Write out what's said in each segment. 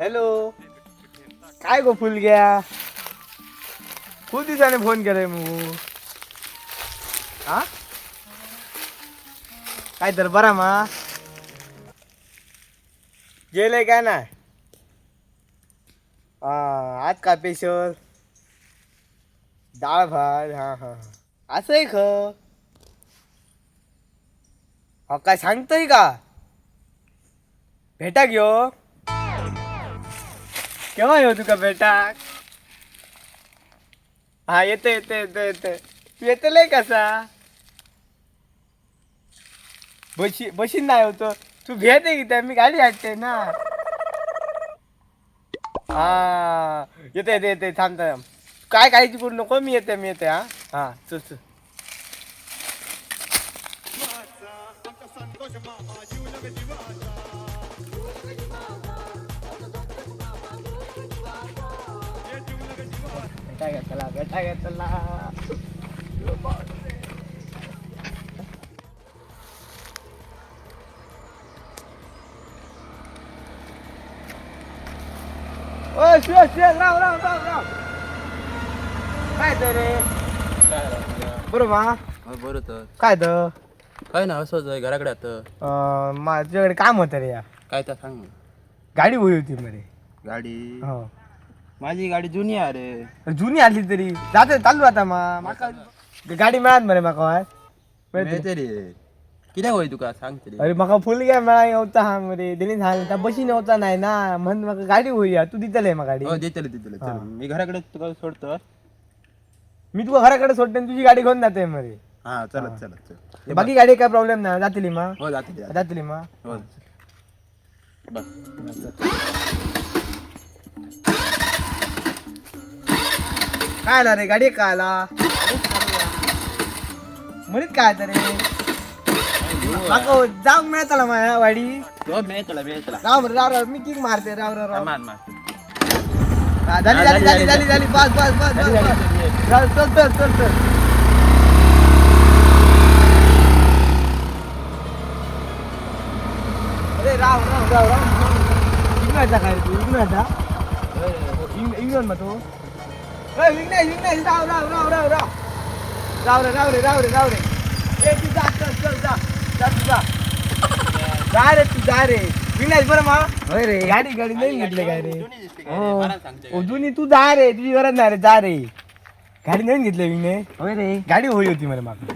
Hello काय go full घ्या खूप दिवसाने फोन केलाय मग. हा? काय तर बरा मा? गेलंय काय ना हा आज का पेशल डाळ भात हा हा हा. असं आहे ख. हा हो, काय सांगतोय का? भेटा घेऊ. केव्हा येऊ तुका बेटा? हा येते येते येते येते तू येतलय कसा? बशी बशीन नाही होतो तू। भेटे की मी गाडी हाटते ना। हा येते येते येते थांब थांब काय काळजी करू नको मी येते मी येते हा? हा चल चल। काय घेतला काय घेतला ओ शिव शिव राव राव राव राव काय तर रे? मा बरं तर. काय तर काय ना असंच आहे घराकडे आता अं, माझ्याकडे काम होतं रे या. काय तर सांग. गाडी होई होती मरे गाडी? हो. माझी गाडी जुनी आहे रे. जुनी आली तरी. जाते चालू आता मा माका गाडी मिळात मरे माका वाय मिळते. रे. कित्याक होय तुका? सांग तरी. अरे माका फुल घ्या मिळा नव्हता हा मरे दिली त्या बशी नव्हता नाही ना. म्हण माका गाडी होई या तू दितले मग गाडी. हो देतले देतले चल मी घराकडे तुका सोडतो. मी तुला घराकडे सोडते आणि तुझी गाडी घेऊन जाते मरे हा चलत चलत चल. बाकी गाडी काय प्रॉब्लेम नाही. जातली मा. हो जाते जाते. जातली मा. हो. बस काय आला रे गाडी काय आला म्हणत काय आता रे? जाऊ मिळताला माझ्या गाडी हो मिळतला मिळतला. राव राव मी किक मारते राव राव राव. हा, झाली झाली झाली झाली झाली. बस बस बस बस बस. चल चल चल चल चल. अरे राव राव राव राव. विघ्नाचा काय रे तू? विघ्नाचा इंग्लंड मग तू? विघ्नेश विघ्नेश राव राव राव राव राव राव रे राव रे राव रे राव रे ए तू जा चल चल जा जा तू जा जा रे तू जा रे विघ्नेश बरं मा होय रे. गाडी गाडी नाही घेतले काय रे हो. ओ, जुनी तू जा रे. तुझी गरज नाही रे जा रे. गाडी नवीन घेतली विने होय रे. गाडी होई होती मला माग.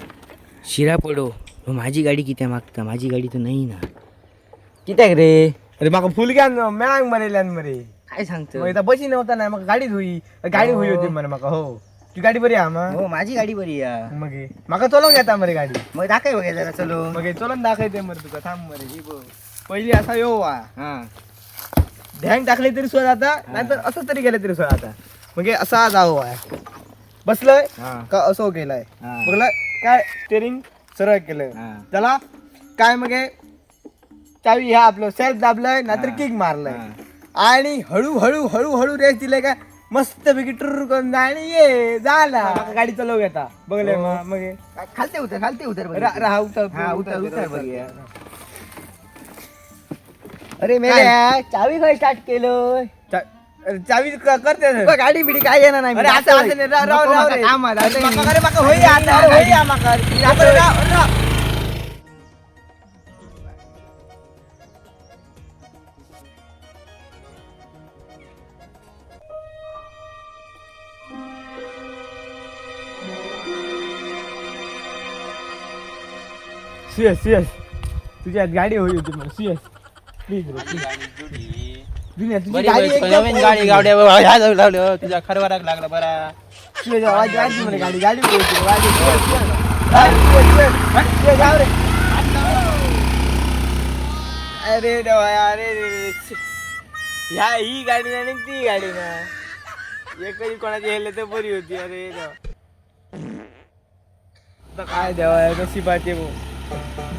शिरा पडो. हो माझी गाडी किती मागता? माझी गाडी तर नाही ना. कित्याक रे? अरे माका फुल घ्या मेळांग मरेल्यान मरे. काय सांगतो? मग इथं बशी नव्हता नाही मग गाडीच होई गाडी होई होती मला माका हो. ती गाडी बरी आहे मग हो माझी गाडी बरी या. मग हे. माका चलवून घेता मरे गाडी. मग दाखव बघा जरा चलो. मग हे चलून दाखवते मरे तुका थांब मरे ही बघ. पहिली असा यो वा. हा. ढँग टाकले तरी सुद्धा आता नाहीतर असं तरी गेलं तरी सुद्धा आता. मग हे असा जावं आहे बसलंय? हा. का असं केलंय? हा. बघलं काय स्टेरिंग सरळ केलं. हा. त्याला काय मग हे चावी ह्या आपलं सेल्फ दाबलंय नाहीतर किक मारलंय. आणि हळूहळू हळूहळू रेस दिले काय मस्त पैकी टुर करून आणि ये झाला माका गाडी चालव घेता बघले मग मग हे. खालते उतर खालते उतर बघ. रा- राहा उतर हा, उतर, उतर. अरे मेल्या चावी काय स्टार्ट केलं चा- अरे चावी क- करते ना. बघ, गाडी बिडी काय येणार नाही अरे असं असं नाही, राव राव राव रे. आता माका- अरे माका होई आता, होई आ माका. अरे राव, राव. सीएस सीएस तुझी आज गाडी होई होती मला सीएस प्लीज रे प्लीज तुझी बरी गाडी एकदम नवीन गाडी गावड्या ह्या जाऊ लावलं तुझ्या खरवाराक लागला बरा. तुझ्या आवाज वाजली म्हणे गाडी गाडी होई होती गाडी सीएस सीएस जाऊ रे अरे देवा अरे रे रे. रे. ह्या ही गाडी नाही आणि ती गाडी ना. एकही कोणाची हेले तर बरी होती अरे देवा. आता काय देवा नशिबाचे भाऊ.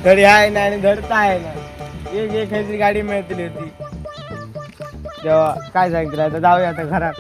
धड आहे ना आणि धड आहे ना. एक एक काहीतरी गाडी मिळतली होती. तेव्हा काय सांगितलं? आता जाऊया आता घरात.